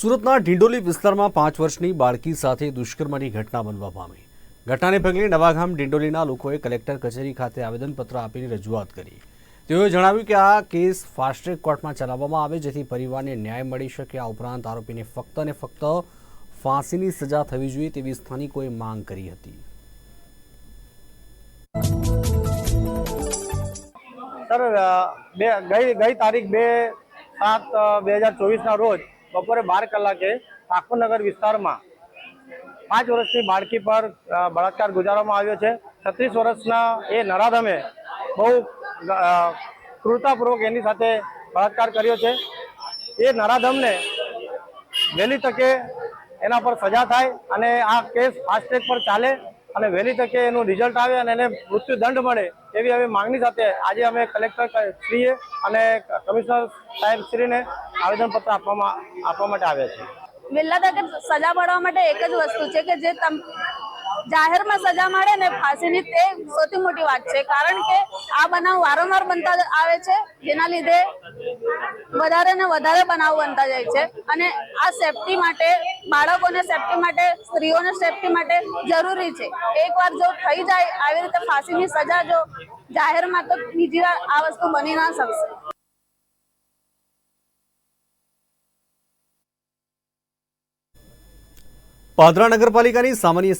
સુરતના ઢીંડોલી વિસ્તારમાં પાંચ વર્ષની બાળકી સાથે દુષ્કર્મની ઘટના બનવા પામી. ઘટનાને પગલે નવાગામ ડિંડોલીના લોકોએ કલેક્ટર કચેરી ખાતે આવેદનપત્ર આપીને રજૂઆત કરી. તેઓએ જણાવ્યું કે આ કેસ ફાસ્ટ ટ્રેક કોર્ટમાં ચલાવવામાં આવે, જેથી પરિવારને ન્યાય મળી શકે. આ ઉપરાંત આરોપીને ફક્ત અને ફક્ત ફાંસીની સજા થવી જોઈએ તેવી સ્થાનિકોએ માંગ કરી હતી. સર બે, ગઈ ગઈ તારીખ બે સાત બે હજાર ચોવીસના રોજ બપોરે બાર કલાકે ઠાકોરનગર વિસ્તારમાં પાંચ વર્ષની બાળકી પર બળાત્કાર ગુજારવામાં આવ્યો છે. છત્રીસ વર્ષના એ નરાધમે બહુ ક્રૂરતાપૂર્વક એની સાથે બળાત્કાર કર્યો છે. એ નરાધમને વહેલી તકે એના પર સજા થાય અને આ કેસ ફાસ્ટ ટ્રેક પર ચાલે. અને વહેલી તકે એનું રિઝલ્ટ આવે અને એને મૃત્યુદંડ મળે એવી અમે માંગણી સાથે આજે અમે કલેક્ટર શ્રીએ અને કમિશનર સાહેબ શ્રીને આવેદનપત્ર આપવામાં, આપવા માટે આવ્યા છે વહેલા તકે સજા મળવા માટે એક જ વસ્તુ છે કે જે તમ, જાહેરમાં સજા મળે ને ફાંસીની તે સૌથી મોટી વાત છે. કારણ કે આ બનાવ વારંવાર બનતા આવે છે, જેના લીધે વધારે ને વધારે બનાવ બનતા જાય છે. અને આ સેફટી માટે બાળકોને સેફટી માટે, સ્ત્રીઓને સેફટી માટે જરૂરી છે. એકવાર જો થઈ જાય આવી રીતે ફાંસીની સજા, જો જાહેરમાં તો બીજી વાર આ વસ્તુ બની ના શકશે. પાદરા નગરપાલિકાની સામાન્ય